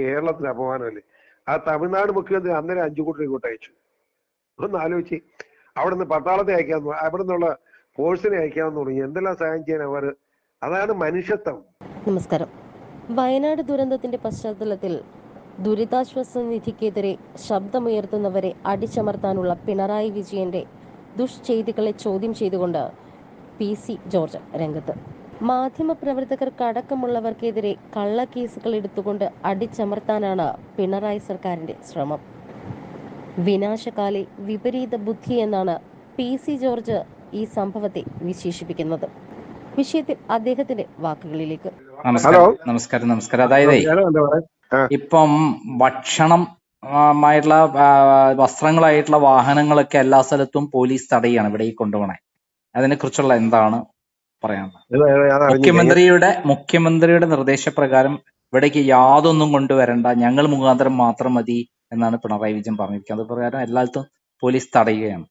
കേരളത്തിന് അപമാനമല്ലേ? ആ തമിഴ്നാട് മുഖ്യമന്ത്രി അന്നേരം അഞ്ചു കോടി രൂപ അയച്ചു. ഒന്ന് ആലോചിച്ച് അവിടെ നിന്ന് പട്ടാളത്തെ അയക്കാന്ന് അവിടെ നിന്നുള്ള ഫോഴ്സിനെ അയക്കാമെന്ന് തുടങ്ങി. എന്തെല്ലാം സഹായം ചെയ്യാൻ അവർ? അതാണ് മനുഷ്യത്വം. നമസ്കാരം. വയനാട് ദുരന്തത്തിന്റെ പശ്ചാത്തലത്തിൽ ദുരിതാശ്വാസ നിധിക്കെതിരെ ശബ്ദമുയർത്തുന്നവരെ അടിച്ചമർത്താനുള്ള പിണറായി വിജയന്റെ ദുഷ്ചെയ്തികളെ ചോദ്യം ചെയ്തുകൊണ്ട് പി സി ജോർജ് രംഗത്ത്. മാധ്യമപ്രവർത്തകർക്കടക്കമുള്ളവർക്കെതിരെ കള്ളക്കേസുകൾ എടുത്തുകൊണ്ട് അടിച്ചമർത്താനാണ് പിണറായി സർക്കാരിന്റെ ശ്രമം. വിനാശകാലി വിപരീത ബുദ്ധി എന്നാണ് പി സി ജോർജ് ഈ സംഭവത്തെ വിശേഷിപ്പിക്കുന്നത്. വിഷയത്തിൽ അദ്ദേഹത്തിന്റെ വാക്കുകളിലേക്ക്. നമസ്കാരം. നമസ്കാരം നമസ്കാരം. അതായത് ഇപ്പം ഭക്ഷണം ആയിട്ടുള്ള വസ്ത്രങ്ങളായിട്ടുള്ള വാഹനങ്ങളൊക്കെ എല്ലാ സ്ഥലത്തും പോലീസ് തടയാണ് ഇവിടെ ഈ കൊണ്ടുപോകണേ അതിനെ കുറിച്ചുള്ള എന്താണ് പറയാനുള്ളത് മുഖ്യമന്ത്രിയുടെ മുഖ്യമന്ത്രിയുടെ നിർദ്ദേശപ്രകാരം ഇവിടേക്ക് യാതൊന്നും കൊണ്ടുവരണ്ട ഞങ്ങൾ മുഖാന്തരം മാത്രം മതി എന്നാണ് പിണറായി വിജയൻ പറഞ്ഞിരിക്കുന്നത്. പ്രകാരം എല്ലായിടത്തും പോലീസ് തടയുകയാണ്.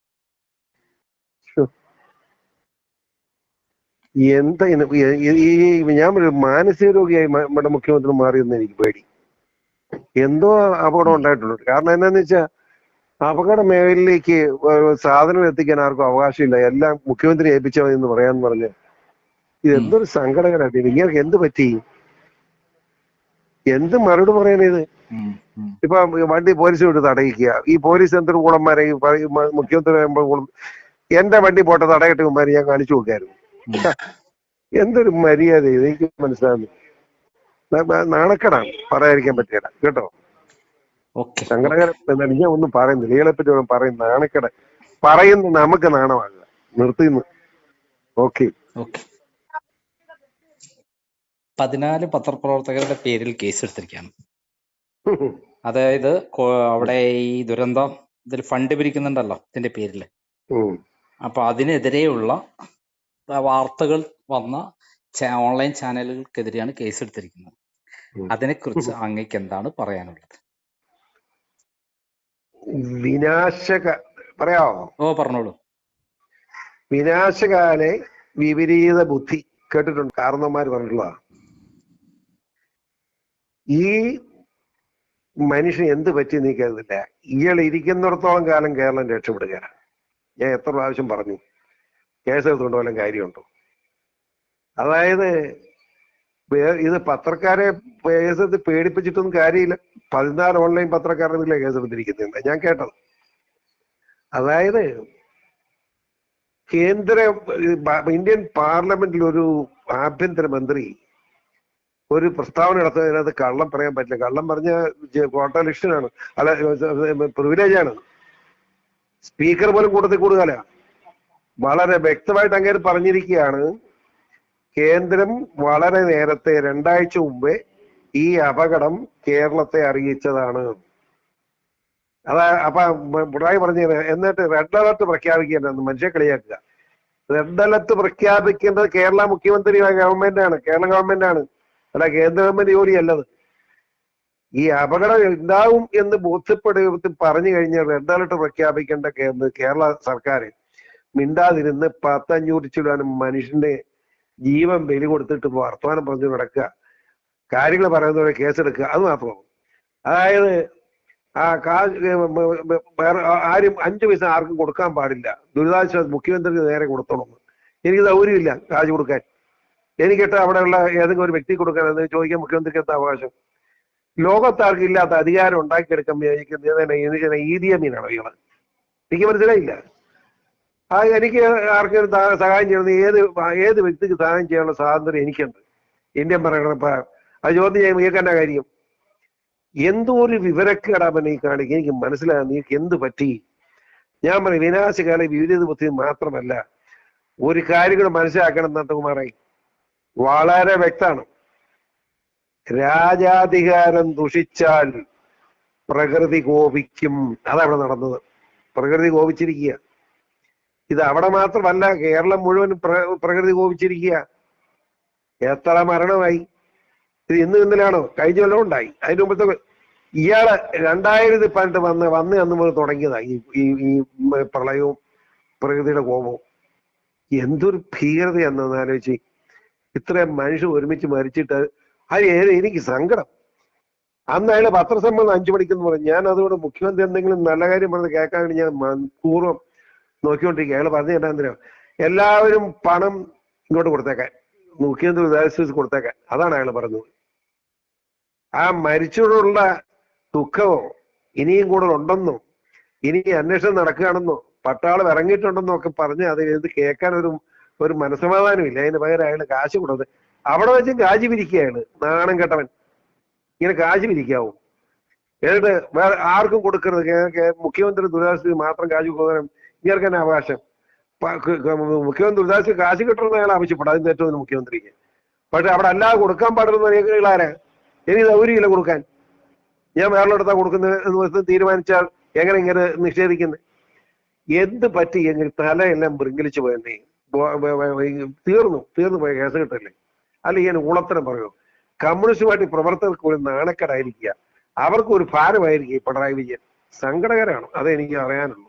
എന്താ ഈ- ഞാൻ മാനസിക രോഗിയായി നമ്മുടെ മുഖ്യമന്ത്രി മാറിയെന്ന് എനിക്ക് പേടി. എന്തോ അപകടം ഉണ്ടായിട്ടുണ്ട്. കാരണം എന്താന്ന് വെച്ചാൽ അപകട മേഖലയിലേക്ക് സാധനം എത്തിക്കാൻ ആർക്കും അവകാശമില്ല. എല്ലാം മുഖ്യമന്ത്രി ഏൽപ്പിച്ചാൽ മതി എന്ന് പറയാന്ന് പറഞ്ഞ് ഇത് എന്തൊരു സങ്കടകരമായിട്ട് ഇങ്ങനെ എന്ത് പറ്റി? എന്ത് മറുപടി പറയാനിത്. ഇപ്പൊ വണ്ടി പോലീസ് വിട്ട് തടയിക്കുക. ഈ പോലീസ് എന്തൊരു ഗുണന്മാരെ ഈ മുഖ്യമന്ത്രി എന്റെ വണ്ടി പോട്ടെ തടയട്ടെ കുമാരി ഞാൻ കാണിച്ചു കൊടുക്കായിരുന്നു. എന്തൊരു മര്യാദ ഇത്? എനിക്ക് മനസ്സിലാകുന്നു നാണക്കടാണ്. പറയാതിരിക്കാൻ പറ്റില്ല. കേട്ടോ? സങ്കടകരം എന്നാണ്. ഞാൻ ഒന്നും പറയുന്നില്ല. ഇയാളെ പറ്റി ഒന്നും പറയും. നാണക്കട. പറയുന്ന നമുക്ക് നാണമാകുക. നിർത്തിന്ന്. ഓക്കെ. ഓക്കെ. പതിനാല് പത്രപ്രവർത്തകരുടെ പേരിൽ കേസെടുത്തിരിക്കുകയാണ്. അതായത് അവിടെ ഈ ദുരന്തം ഇതിൽ ഫണ്ട് പിരിക്കുന്നുണ്ടല്ലോ ഇതിന്റെ പേരിൽ അപ്പൊ അതിനെതിരെയുള്ള വാർത്തകൾ വന്ന ഓൺലൈൻ ചാനലുകൾക്കെതിരെയാണ് കേസെടുത്തിരിക്കുന്നത്. എടുത്തിരിക്കുന്നത് അതിനെക്കുറിച്ച് അങ്ങക്ക് എന്താണ് പറയാനുള്ളത്? വിനാശക പറയാമോ ഓ പറഞ്ഞോളൂ. വിനാശകാലെ വിപരീത ബുദ്ധി കേട്ടിട്ടുണ്ട്. കാരണവന്മാർ പറഞ്ഞിട്ടുള്ളതാ. ഈ മനുഷ്യൻ എന്ത് പറ്റി നീക്കരുതില്ല ഇയാൾ ഇരിക്കുന്നിടത്തോളം കാലം കേരളം രക്ഷപ്പെടുകയാണ്. ഞാൻ എത്ര പ്രാവശ്യം പറഞ്ഞു കേസ് എടുത്തുകൊണ്ട് വല്ല കാര്യമുണ്ടോ? അതായത് ഇത് പത്രക്കാരെ കേസെടുത്ത് പേടിപ്പിച്ചിട്ടൊന്നും കാര്യമില്ല. പതിനാല് ഓൺലൈൻ പത്രക്കാരുടെ കേസ് കേസെടുത്തിരിക്കുന്നത് ഞാൻ കേട്ടത്. അതായത് കേന്ദ്ര ഇന്ത്യൻ പാർലമെന്റിൽ ഒരു ആഭ്യന്തരമന്ത്രി ഒരു പ്രസ്താവന നടത്തുന്നതിനകത്ത് കള്ളം പറയാൻ പറ്റില്ല. കള്ളം പറഞ്ഞ കോട്ടലിഷ്ടനാണ് അല്ല പ്രിവിലേജ് ആണ് സ്പീക്കർ പോലും കൂട്ടത്തിൽ കൂടുതല വളരെ വ്യക്തമായിട്ട് അങ്ങനെ പറഞ്ഞിരിക്കുകയാണ് കേന്ദ്രം വളരെ നേരത്തെ രണ്ടാഴ്ച മുമ്പേ ഈ അപകടം കേരളത്തെ അറിയിച്ചതാണ്. അതാ അപ്പൊ പിണറായി പറഞ്ഞു എന്നിട്ട് റെഡ് അലർട്ട് പ്രഖ്യാപിക്കേണ്ടത് മനുഷ്യ കളിയാക്കുക. റെഡ് അലർട്ട് പ്രഖ്യാപിക്കേണ്ടത് കേരള മുഖ്യമന്ത്രി ഗവൺമെന്റ് ആണ് കേരള ഗവൺമെന്റ് ആണ് അല്ല കേന്ദ്ര ഗവൺമെന്റ് ജോലിയല്ലത്. ഈ അപകടം ഉണ്ടാവും എന്ന് ബോധ്യപ്പെടുത്തി പറഞ്ഞു കഴിഞ്ഞാൽ റെഡ് അലർട്ട് പ്രഖ്യാപിക്കേണ്ട കേരള സർക്കാർ മിണ്ടാതിരുന്ന് പത്തഞ്ഞൂറ് ചിലാനും മനുഷ്യന്റെ ജീവൻ ബലി കൊടുത്തിട്ട് വർത്തമാനം പറഞ്ഞു നടക്കുക. കാര്യങ്ങൾ പറയുന്നവരെ കേസെടുക്കുക. അത് മാത്രമാണ് അതായത് ആ കാശ് ആരും അഞ്ചു പൈസ ആർക്കും കൊടുക്കാൻ പാടില്ല. ദുരിതാശ്വാസ മുഖ്യമന്ത്രിക്ക് നേരെ കൊടുത്തോളൂ. എനിക്ക് സൗകര്യമില്ല കാശ് കൊടുക്കാൻ. എനിക്കിട്ട് അവിടെയുള്ള ഏതെങ്കിലും ഒരു വ്യക്തി കൊടുക്കാൻ എന്ന് ചോദിക്കാൻ മുഖ്യമന്ത്രിക്ക് എന്താ അവകാശം? ലോകത്താർക്ക് ഇല്ലാത്ത അധികാരം ഉണ്ടാക്കിയെടുക്കാൻ വിചാരിക്കുന്ന ഈദിയമീനാണ് ഇയാൾ. എനിക്ക് മനസ്സിലായില്ല. ആ എനിക്ക് ആർക്കും സഹായം ചെയ്യുന്നത് ഏത് ഏത് വ്യക്തിക്ക് സഹായം ചെയ്യാനുള്ള സ്വാതന്ത്ര്യം എനിക്കുണ്ട്. ഇന്ത്യൻ പ്രകാരം. അത് ചോദ്യം ചെയ്യാൻ കേൾക്കേണ്ട കാര്യം? എന്തോ ഒരു വിവരക്കേടാ ഈ കാണിക്കുക എനിക്ക് മനസ്സിലാകും നിങ്ങൾക്ക് എന്ത് പറ്റി? ഞാൻ പറയും വിനാശകാല വിവിധ ബുദ്ധി മാത്രമല്ല ഒരു കാര്യം കൂടെ മനസ്സിലാക്കണം നന്ദകുമാറായി വളരെ വ്യക്തമാണ്. രാജാധികാരം ദുഷിച്ചാൽ പ്രകൃതി കോപിക്കും. അതവിടെ നടന്നത്. പ്രകൃതി കോപിച്ചിരിക്കുക. ഇത് അവിടെ മാത്രമല്ല കേരളം മുഴുവൻ പ്ര- പ്രകൃതി കോപിച്ചിരിക്കുക. എത്ര മരണമായി? ഇത് ഇന്ന് ഇന്നലെയാണോ? കഴിഞ്ഞ കൊല്ലം ഉണ്ടായി. അതിന് മുമ്പത്തെ ഇയാൾ രണ്ടായിരത്തി പതിനെട്ട് വന്ന് വന്ന് അന്ന് മുതൽ തുടങ്ങിയതാ. ഈ ഈ പ്രളയവും പ്രകൃതിയുടെ കോപവും. എന്തൊരു ഭീകരതയാണെന്ന് ആലോചിച്ച് ഇത്രയും മനുഷ്യർ ഒരുമിച്ച് മരിച്ചിട്ട് അത് എനിക്ക് സങ്കടം. അന്ന് അയാൾ പത്രസമ്മേളനം അഞ്ചു മണിക്കെന്ന് പറഞ്ഞു. ഞാൻ അതുകൊണ്ട് മുഖ്യമന്ത്രി എന്തെങ്കിലും നല്ല കാര്യം പറഞ്ഞ് കേൾക്കാൻ വേണ്ടി ഞാൻ മനഃപൂർവം നോക്കിക്കൊണ്ടിരിക്കുക അയാൾ പറഞ്ഞു എന്താ എല്ലാവരും പണം ഇങ്ങോട്ട് കൊടുത്തേക്കാൻ. മുഖ്യമന്ത്രി ദുരിതാശ്വാസ കൊടുത്തേക്കാൻ. അതാണ് അയാൾ പറഞ്ഞത്. ആ മരിച്ചവരോടുള്ള ദുഃഖമോ ഇനിയും കൂടുതൽ ഉണ്ടെന്നോ ഇനി അന്വേഷണം നടക്കുകയാണെന്നോ പട്ടാളം ഇറങ്ങിയിട്ടുണ്ടെന്നോ ഒക്കെ പറഞ്ഞ് അത് ഇത് കേൾക്കാൻ ഒരു ഒരു മനസ്സമാധാനമില്ല. അതിന് പകരം അയാൾ കാശ് കൊടുത്ത് അവിടെ വെച്ച് കാശ് പിരിക്കുക നാണം കെട്ടവൻ. ഇങ്ങനെ കാശ് പിരിക്കാവും. എന്നിട്ട് വേറെ ആർക്കും കൊടുക്കരുത്. മുഖ്യമന്ത്രി ദുരിതാശ്വാസ മാത്രം കാശ് കൊടുക്കണം ഇങ്ങനെ തന്നെ അവകാശം. മുഖ്യമന്ത്രി ദുരിതാശ്വാസ കാശ് കിട്ടണമെന്ന് അയാൾ ആവശ്യപ്പെട്ടു. അതിന് ഏറ്റവും മുഖ്യമന്ത്രിക്ക്. പക്ഷെ അവിടെ അല്ലാതെ കൊടുക്കാൻ പാടുന്ന ആരാ? എനിക്ക് സൗകര്യമില്ല കൊടുക്കാൻ. ഞാൻ വേറെ കൊടുക്കുന്നത് എന്ന് വെച്ചാൽ തീരുമാനിച്ചാൽ എങ്ങനെ ഇങ്ങനെ നിഷേധിക്കുന്നത്? എന്ത് പറ്റി? എങ്കിൽ തലയെല്ലാം ബൃങ്കിലിച്ചു പോയെന്നേ. തീർന്നു തീർന്നു പോയ കേസ് കിട്ടല്ലേ? അല്ല ഞാൻ ഊളത്തരം പറയൂ? കമ്മ്യൂണിസ്റ്റ് പാർട്ടി പ്രവർത്തകർക്ക് ഒരു നാണക്കേടായിരിക്കുക. അവർക്ക് ഒരു ഭാരമായിരിക്കും ഈ പിണറായി വിജയൻ. സങ്കടകരമാണ് അതേ എനിക്ക് അറിയാനുള്ളൂ.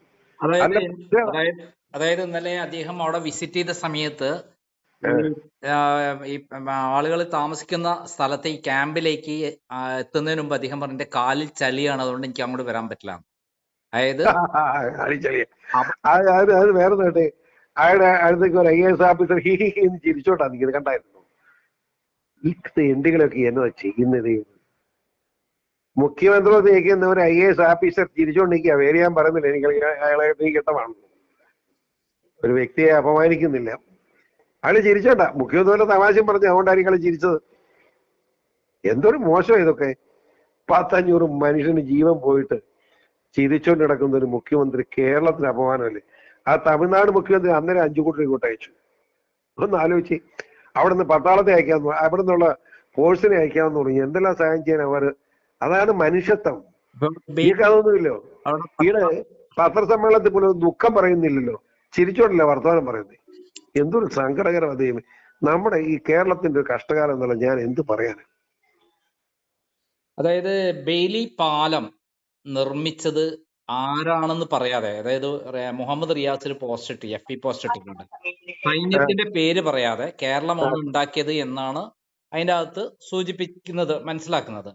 അതായത് ഇന്നലെ അദ്ദേഹം അവിടെ വിസിറ്റ് ചെയ്ത സമയത്ത് ഈ ആളുകൾ താമസിക്കുന്ന സ്ഥലത്തെ ഈ ക്യാമ്പിലേക്ക് എത്തുന്നതിന് മുമ്പ് അദ്ദേഹം പറഞ്ഞ കാലിൽ ചളിയാണ് അതുകൊണ്ട് എനിക്ക് അങ്ങോട്ട് വരാൻ പറ്റില്ല. അതായത് അത് വേറെ നേട്ടെ അയാളുടെ അടുത്തേക്ക് ഒരു ഐ എസ് ഓഫീസർ ഹി ഹി എന്ന് ചിരിച്ചോട്ടാ നിൽക്കുന്നത്. കണ്ടായിരുന്നു? ഈ തെണ്ടികളൊക്കെ എന്നതാ ചെയ്യുന്നത്? മുഖ്യമന്ത്രി ഒരു ഐ എസ് ഓഫീസർ ചിരിച്ചോണ്ടിരിക്കുക വേറെ ഞാൻ പറയുന്നില്ല. എനിക്ക് അയാളെ നീ കെട്ടമാണ് ഒരു വ്യക്തിയെ അപമാനിക്കുന്നില്ല. അയാൾ ചിരിച്ചോണ്ട. മുഖ്യമന്ത്രി വല്ല തമാശയും പറഞ്ഞു അതുകൊണ്ടായിരിക്കും അയാൾ ചിരിച്ചത്. എന്തൊരു മോശം ഇതൊക്കെ. പത്തഞ്ഞൂറ് മനുഷ്യന് ജീവൻ പോയിട്ട് ചിരിച്ചോണ്ട് കിടക്കുന്ന ഒരു മുഖ്യമന്ത്രി കേരളത്തിന് അപമാനമല്ലേ? ആ തമിഴ്നാട് മുഖ്യമന്ത്രി അന്നേരം അഞ്ചു കോടി രൂപ അയച്ചു. ഒന്ന് ആലോചിച്ച് അവിടെ നിന്ന് പട്ടാളത്തെ അയക്കാന്ന് അവിടെ നിന്നുള്ള ഫോഴ്സിനെ അയക്കാമെന്ന് തുടങ്ങി. എന്തെല്ലാം സഹായം ചെയ്യാൻ അവർ അതാണ് മനുഷ്യത്വം. അതൊന്നുമില്ലോ അവിടെ ഈടെ പത്രസമ്മേളനത്തിൽ പോലും ദുഃഖം പറയുന്നില്ലല്ലോ. ചിരിച്ചോണ്ടല്ലോ വർത്തമാനം പറയുന്നത് എന്തൊരു സങ്കടകരം അതേ. നമ്മുടെ ഈ കേരളത്തിന്റെ ഒരു കഷ്ടകാലം എന്നുള്ള ഞാൻ എന്ത് പറയാനാണ് അതായത് ബെയിലി പാലം നിർമ്മിച്ചത് ആരാണെന്ന് പറയാതെ അതായത് മുഹമ്മദ് റിയാസ് ഒരു പോസ്റ്റ് ഇട്ടി എഫ് പി പോസ്റ്റ് ഇട്ടിട്ടുണ്ട്. സൈന്യത്തിന്റെ പേര് പറയാതെ കേരളമാണ് ഉണ്ടാക്കിയത് എന്നാണ് അതിന്റെ അകത്ത് സൂചിപ്പിക്കുന്നത് മനസ്സിലാക്കുന്നത്.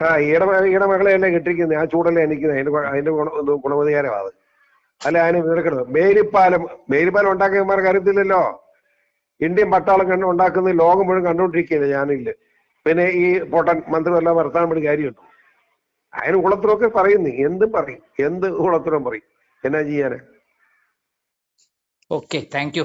ആ ഈടെ ഈടെ മകളെ അല്ലേ കെട്ടിരിക്കുന്നത് ആ ചൂടല്ലേ എനിക്കുന്നത് അതിന്റെ അതിന്റെ ഗുണ ഇത് ഗുണമതികാരമാണ് അത്. അല്ല അതിന് വീടെടുക്കണത് മേരിപ്പാലം മേരിപ്പാലം ഉണ്ടാക്കിയമാർക്ക് അറിയത്തില്ലല്ലോ. ഇന്ത്യൻ പട്ടാളം കണ്ട് ഉണ്ടാക്കുന്നത് ലോകം മുഴുവൻ കണ്ടുകൊണ്ടിരിക്കുകയല്ലേ ഞാനില്ല. പിന്നെ ഈ പൊട്ടൻ മന്ത്രി എല്ലാം വർത്താനം വേണ്ടി കാര്യമുണ്ട്? അതിന് ഉളത്തരമൊക്കെ പറയുന്നു എന്തും പറയും. എന്ത് ഉളത്തരം പറയും. എന്നാ ചെയ്യാനാ? Okay thank you